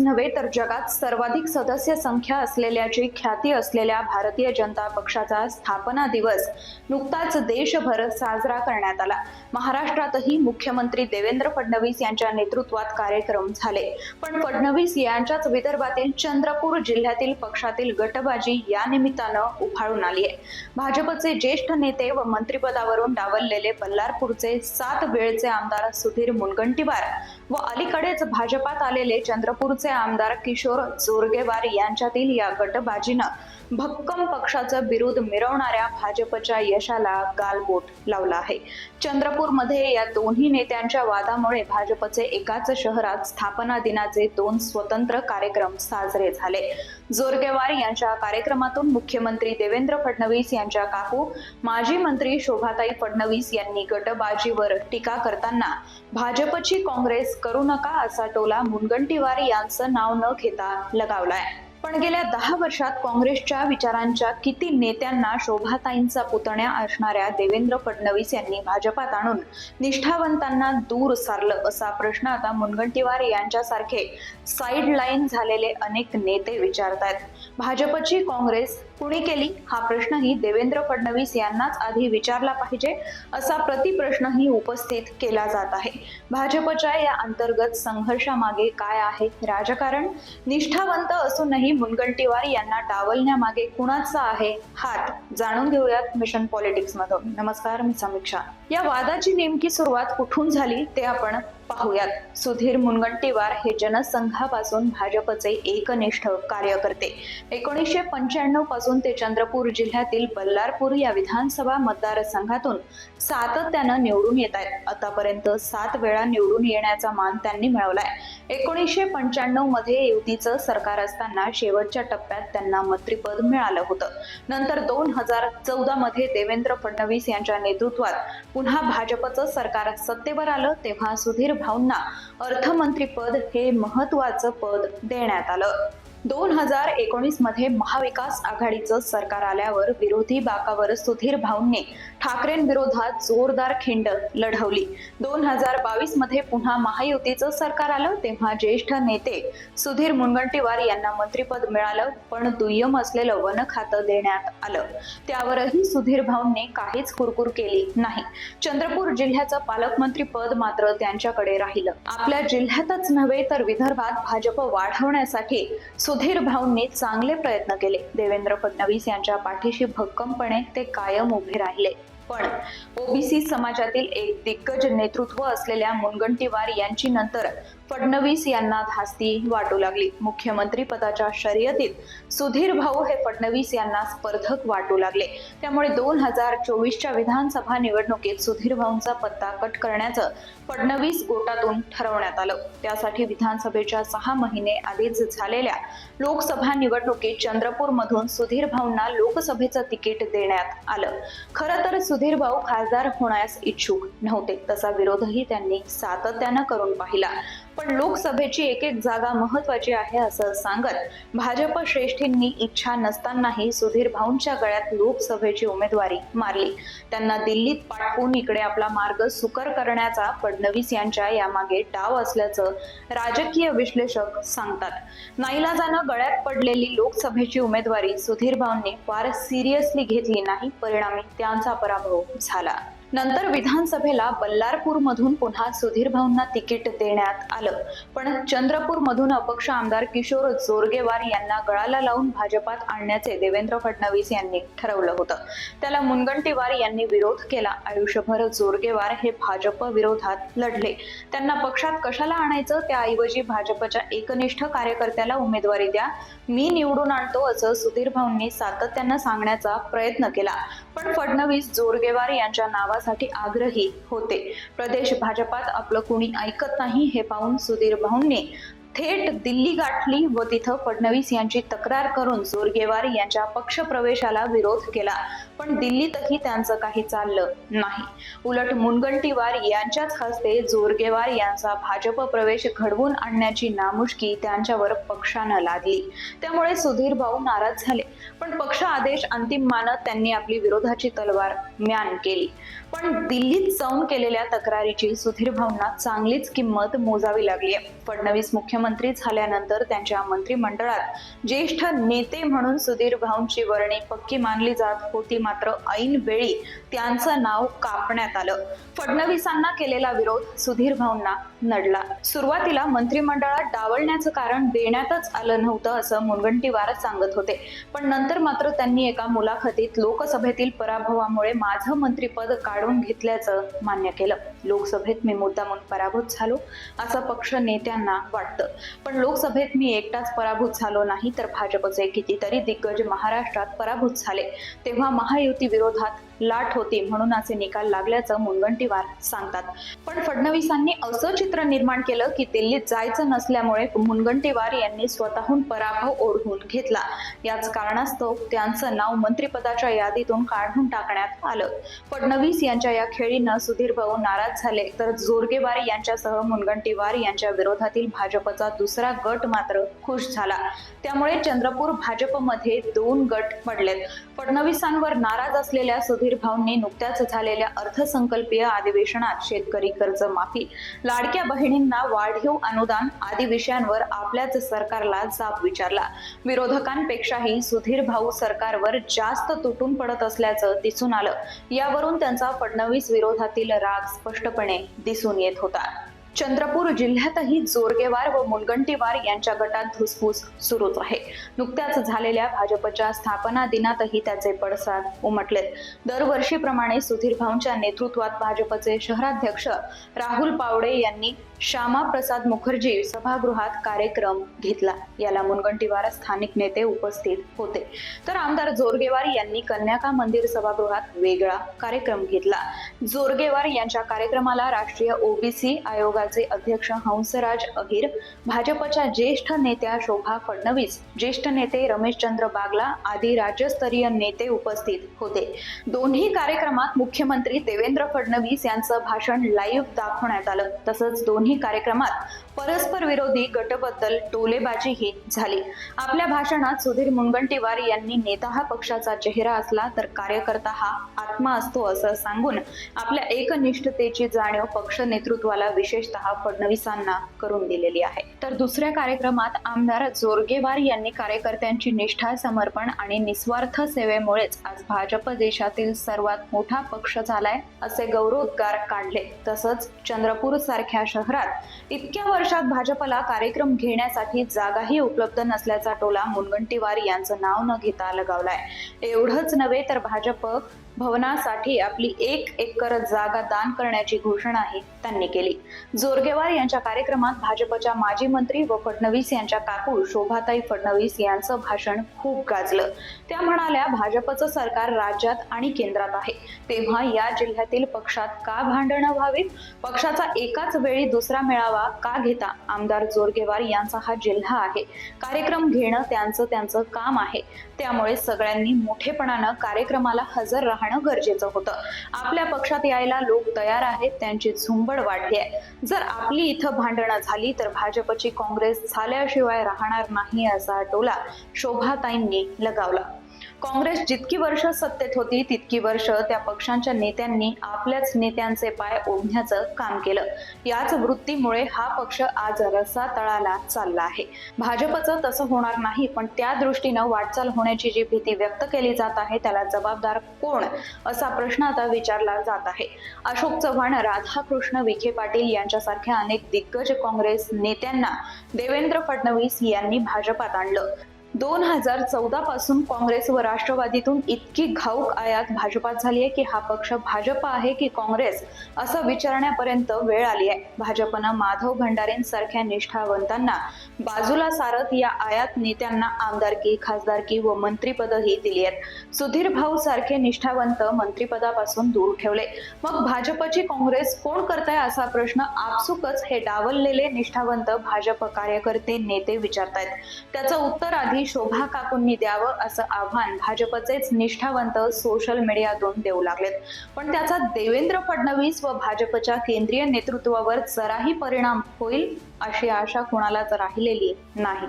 नव्हे तर जगात सर्वाधिक सदस्य संख्या असलेल्याची ख्याती असलेल्या भारतीय जनता पक्षाचा स्थापना दिवस नुकताच देशभर साजरा करण्यात आला. महाराष्ट्रातही मुख्यमंत्री देवेंद्र फडणवीस यांच्या नेतृत्वात कार्यक्रम झाले. पण फडणवीस यांच्याच विदर्भातील चंद्रपूर जिल्ह्यातील पक्षातील गटबाजी या निमित्तानं उफाळून आली आहे. भाजपचे ज्येष्ठ नेते व मंत्रिपदावरून डावललेले बल्लारपूरचे सात वेळचे आमदार सुधीर मुनगंटीवार व अलीकडेच भाजपात आलेले चंद्रपूरचे आमदार किशोर जोरगेवार यांच्यातील या गटबाजीनं भक्कम पक्षाचं विरोध मिरवणाऱ्या भाजपच्या यशाला गालबोट लावला आहे. चंद्रपूरमध्ये या दोन्ही नेत्यांच्या वादामुळे भाजपचे एकाच शहरात स्थापना दिनाचे दोन स्वतंत्र कार्यक्रम साजरे झाले. जोरगेवार यांच्या कार्यक्रमातून मुख्यमंत्री देवेंद्र फडणवीस यांच्या काकू माजी मंत्री शोभाताई फडणवीस यांनी गटबाजीवर टीका करताना भाजपची काँग्रेस करू नका असा टोला मुनगंटीवार यांचं नाव न घेता लगावलाय. पण गेल्या दहा वर्षात काँग्रेसच्या विचारांच्या किती नेत्यांना शोभाताईंचा पुतण्या असणाऱ्या देवेंद्र फडणवीस यांनी भाजपात आणून निष्ठावंतांना दूर सारलं असा प्रश्न आता मुनगंटीवार यांच्यासारखे साईड लाईन झालेले अनेक नेते विचारतायत. भाजपची काँग्रेस कुणी केली? हा प्रश्नही देवेंद्र फडणवीस यांनाच आधी विचारला पाहिजे असा प्रतिप्रश्नही उपस्थित केला जात आहे. भाजपच्या या अंतर्गत संघर्षामागे काय आहे राजकारण? निष्ठावंत असूनही मुनगंटीवार यांना डावलण्यामागे कुणाचा आहे हात जाणून घेऊयात मिशन पॉलिटिक्स मधून नमस्कार मी समीक्षा. या वादाची नेमकी सुरुवात कुठून झाली ते आपण पाहूयात. सुधीर मुनगंटीवार हे जनसंघापासून भाजपचे एकनिष्ठ कार्यकर्ते. एकोणीसशे पंच्याण्णवपासून ते चंद्रपूर जिल्ह्यातील बल्लारपूर या विधानसभा मतदारसंघातून सातत्यानं निवडून येत आहेत. आतापर्यंत सात वेळा निवडून येण्याचा मान त्यांनी मिळवलाय. एकोणीसशे पंच्याण्णवमध्ये युतीचं सरकार असताना शेवटच्या टप्प्यात त्यांना मंत्रीपद मिळालं होतं. नंतर दोन हजार चौदा मध्ये देवेंद्र फडणवीस यांच्या नेतृत्वात पुन्हा भाजपचं सरकार सत्तेवर आलं तेव्हा सुधीर भाऊंना अर्थमंत्रीपद हे महत्वाचं पद देण्यात आलं. दोन हजार एकोणीसमध्ये महाविकास आघाडीचं सरकार आल्यावर विरोधी बाकावर सुधीर भाऊंनी ठाकरेंविरोधात जोरदार खिंड लढवली. दोन हजार बावीसमध्ये पुन्हा महायुतीचं सरकार आलं तेव्हा ज्येष्ठ नेते सुधीर मुनगंटीवार यांना मंत्रीपद मिळालं पण दुय्यम असलेलं वन खातं देण्यात आलं. त्यावरही सुधीर भाऊंनी काहीच कुरकुर केली नाही. चंद्रपूर जिल्ह्याचं पालकमंत्री पद मात्र त्यांच्याकडे राहिलं. आपल्या जिल्ह्यातच नव्हे तर विदर्भात भाजप वाढवण्यासाठी सुधीर भाऊंनी चांगले प्रयत्न केले. देवेंद्र फडणवीस यांच्या पाठीशी भक्कमपणे ते कायम उभे राहिले. पण ओबीसी समाजातील एक दिग्गज नेतृत्व असलेल्या मुनगंटीवार यांची नंतर फडणवीस यांना धास्ती वाटू लागली. मुख्यमंत्री पदाच्या शर्यतीत सुधीर भाऊ हे फडणवीस यांना स्पर्धक वाटू लागले. त्यामुळे दोन हजार चोवीसच्या विधानसभा निवडणुकीत सुधीर भाऊंचा पत्ता कट करण्याचं फडणवीस गोटातून ठरवण्यात आलं. त्यासाठी विधानसभेच्या सहा महिने आधीच झालेल्या लोकसभा निवडणुकीत चंद्रपूर मधून सुधीर भाऊंना लोकसभेचं तिकीट देण्यात आलं. खरं तर सुधीर भाऊ खासदार होण्यास इच्छुक नव्हते. तसा विरोधही त्यांनी सातत्यानं करून पाहिला. पण लोकसभेची एक एक जागा महत्वाची आहे असं सांगत भाजप श्रेष्ठींनी इच्छा नसतानाही सुधीर भाऊंच्या गळ्यात लोकसभेची उमेदवारी मारली. त्यांना दिल्लीत पाठवून इकडे आपला मार्ग सुकर करण्याचा फडणवीस यांच्या यामागे डाव असल्याचं राजकीय विश्लेषक सांगतात. नाईलाजानं गळ्यात पडलेली लोकसभेची उमेदवारी सुधीर भाऊंनी फार सिरियसली घेतली नाही. परिणामी त्यांचा पराभव झाला. नंतर विधानसभेला बल्लारपूर मधून पुन्हा सुधीर भाऊंना तिकीट देण्यात आलं. पण चंद्रपूर मधून अपक्ष आमदार किशोर जोरगेवार यांना गळाला लावून भाजपात आणण्याचे देवेंद्र फडणवीस यांनी ठरवलं होतं. त्याला मुनगंटीवार यांनी विरोध केला. आयुष्यभर जोरगेवार हे भाजप विरोधात लढले. त्यांना पक्षात कशाला आणायचं? त्याऐवजी भाजपच्या एकनिष्ठ कार्यकर्त्याला उमेदवारी द्या. मी निवडून आणतो असं सुधीर भाऊंनी सातत्यानं सांगण्याचा प्रयत्न केला. पण फडणवीस जोरगेवार यांच्या नावासाठी आग्रही होते. प्रदेश भाजपात आपलं कुणी ऐकत नाही हे पाहून सुधीर भाऊंनी थेट दिल्ली गाठली व तिथं फडणवीस यांची तक्रार करून जोरगेवार यांच्या पक्षप्रवेशाला विरोध केला. पण दिल्लीतही त्यांचं काही चाललं नाही. उलट मुनगंटीवार यांच्याच हस्ते जोरगेवार यांचा भाजप प्रवेश घडवून आणण्याची नामुष्की त्यांच्यावर पक्षानं लादली. त्यामुळे सुधीर भाऊ नाराज झाले. पण पक्ष आदेश अंतिम मानत त्यांनी आपली विरोधाची तलवार म्यान केली. पण दिल्लीत जाऊन केलेल्या तक्रारीची सुधीर भाऊंना चांगलीच किंमत मोजावी लागली आहे. फडणवीस मुख्यमंत्री झाल्यानंतर त्यांच्या मंत्रिमंडळात ज्येष्ठ नेते म्हणून सुधीर भाऊंची वर्णी पक्की मानली जात होती. मात्र ऐन वेळी त्यांचं नाव कापण्यात आलं. फडणवीसांना केलेला विरोध सुधीर भाऊंना नडला. सुरुवातीला मंत्रिमंडळात डावलण्याचं कारण देण्यातच आलं नव्हतं असं मुनगंटीवार सांगत होते. पण नंतर मात्र त्यांनी एका मुलाखतीत लोकसभेतील पराभवामुळे माझं मंत्रिपद काढून घेतल्याचं मान्य केलं. लोकसभेत मी मुद्दामून पराभूत झालो असं पक्ष नेत्यांना वाटतं. पण लोकसभेत मी एकटाच पराभूत झालो नाही तर भाजपचे कितीतरी दिग्गज महाराष्ट्रात पराभूत झाले. तेव्हा महायुती विरोधात लाट होती म्हणून असे निकाल लागल्याचं मुनगंटीवार सांगतात. पण फडणवीसांनी असं चित्र निर्माण केलं की दिल्लीत जायचं नसल्यामुळे मुनगंटीवार यांनी स्वतःहून पराभव ओढवून घेतला. याच कारणास्तव त्यांचं नाव मंत्रिपदाच्या यादीतून काढून टाकण्यात आलं. फडणवीस यांच्या या खेळीनं सुधीर भाऊ नाराज झाले तर जोरगेवार यांच्यासह मुनगंटीवार यांच्या विरोधातील भाजपचा दुसरा गट मात्र खुश झाला. त्यामुळे चंद्रपूर भाजपमध्ये दोन गट पडलेत. फडणवीसांवर नाराज असलेल्या सुधीर भाऊंनी नुकत्याच झालेल्या अर्थसंकल्पीय अधिवेशनात शेतकरी कर्ज माफी लाडक्या बहिणींना वाढीव अनुदान आदी विषयांवर आपल्याच सरकारला जाब विचारला. विरोधकांपेक्षाही सुधीर भाऊ सरकारवर जास्त तुटून पडत असल्याचं दिसून आलं. यावरून त्यांचा फडणवीस विरोधातील राग स्पष्टपणे दिसून येत होता. चंद्रपूर जिल्ह्यातही जोरगेवार व मुनगंटीवार यांच्या गटात धुसफूस सुरूच आहे. नुकत्याच झालेल्या भाजपच्या स्थापना दिनातही त्याचे पडसाद उमटलेत. दरवर्षीप्रमाणे सुधीर भाऊंच्या नेतृत्वात भाजपचे शहराध्यक्ष राहुल पावडे यांनी श्यामा प्रसाद मुखर्जी सभागृहात कार्यक्रम घेतला. याला मुनगंटीवार स्थानिक नेते उपस्थित होते. तर आमदार जोरगेवार यांनी कन्याका मंदिर सभागृहात वेगळा कार्यक्रम घेतला. जोरगेवार यांच्या कार्यक्रमाला राष्ट्रीय ओबीसी आयोगाचे अध्यक्ष हंसराज अहिर भाजपच्या ज्येष्ठ नेत्या शोभा फडणवीस ज्येष्ठ नेते रमेशचंद्र बागला आदी राज्यस्तरीय नेते उपस्थित होते. दोन्ही कार्यक्रमात मुख्यमंत्री देवेंद्र फडणवीस यांचं भाषण लाईव्ह दाखवण्यात आलं. तसंच दोन्ही कार्यक्रमात परस्पर विरोधी गटबद्दल टोलेबाजीही झाली. आपल्या भाषणात सुधीर मुनगंटीवार यांनी नेता हा पक्षाचा चेहरा असला तर कार्यकर्ता हा आत्मा असतो असं सांगून आपल्या एकनिष्ठतेची जाणीव पक्ष नेतृत्वाला विशेषतः फडणवीसांना करून दिलेली आहे. तर दुसऱ्या कार्यक्रमात आमदार जोरगेवार यांनी कार्यकर्त्यांची निष्ठा समर्पण आणि निस्वार्थ सेवेमुळेच आज भाजप देशातील सर्वात मोठा पक्ष झालाय असे गौरवोद्गार काढले. तसंच चंद्रपूर सारख्या शहरात इतक्या वर्ष महाराष्ट्रात भाजपला कार्यक्रम घेण्यासाठी जागाही उपलब्ध नसल्याचा टोला मुनगंटीवार यांचं नाव न घेता लगावलाय. एवढंच नव्हे तर भाजप भवनासाठी आपली एक एकर जागा दान करण्याची घोषणाही त्यांनी केली. जोरगेवार यांच्या कार्यक्रमात भाजपच्या माजी मंत्री व फडणवीस यांच्या काकू शोभाताई फडणवीस यांचं भाषण खूप गाजलं. त्या म्हणाल्या भाजपचं सरकार राज्यात आणि केंद्रात आहे. तेव्हा या जिल्ह्यातील पक्षात का भांडणं व्हावीत? पक्षाचा एकाच वेळी दुसरा मेळावा का घेता? आमदार जोरगेवार यांचा हा जिल्हा आहे. कार्यक्रम घेणं त्यांचं त्यांचं काम आहे. त्यामुळे सगळ्यांनी मोठेपणानं कार्यक्रमाला हजर राहणं गरजेचं होतं. आपल्या पक्षात यायला लोक तयार आहेत त्यांची झुंबड वाढली आहे जर आपली इथं भांडणं झाली तर भाजपची काँग्रेस झाल्याशिवाय राहणार नाही असा टोला शोभाताईंनी लगावला. काँग्रेस जितकी वर्ष सत्तेत होती तितकी वर्ष त्या पक्षांच्या नेत्यांनी आपल्याच नेत्यांचे पाय ओढण्याचं काम केलं. याच वृत्तीमुळे हा पक्ष आज रसा तळाला चालला आहे. भाजपचं तसं होणार नाही पण त्या दृष्टीनं वाटचाल होण्याची जी भीती व्यक्त केली जात आहे त्याला जबाबदार कोण? असा प्रश्न आता विचारला जात आहे. अशोक चव्हाण राधाकृष्ण विखे पाटील यांच्यासारख्या अनेक दिग्गज काँग्रेस नेत्यांना देवेंद्र फडणवीस यांनी भाजपात आणलं. दोन हजार चौदा पासून काँग्रेस व राष्ट्रवादीतून इतकी घाऊक आयात भाजपात झाली आहे की हा पक्ष भाजप आहे की काँग्रेस असं विचारण्यापर्यंत वेळ आली आहे. भाजपनं माधव भंडारेंसारख्या निष्ठावंतांना बाजूला सारत या आयात नेत्यांना आमदारकी खासदारकी व मंत्रीपदही दिली आहेत. सुधीर भाऊ सारखे निष्ठावंत मंत्रीपदापासून दूर ठेवले. मग भाजपची काँग्रेस कोण करताय असा प्रश्न आपसुकच हे डावललेले निष्ठावंत भाजप कार्यकर्ते नेते विचारतायत. त्याचं उत्तर आधी शोभा काकूंनी द्यावं असं आव्हान भाजपचेच निष्ठावंत सोशल मीडियातून देऊ लागलेत. पण त्याचा देवेंद्र फडणवीस व भाजपच्या केंद्रीय नेतृत्वावर जराही परिणाम होईल अशी आशा कुणालाच राहिलेली नाही.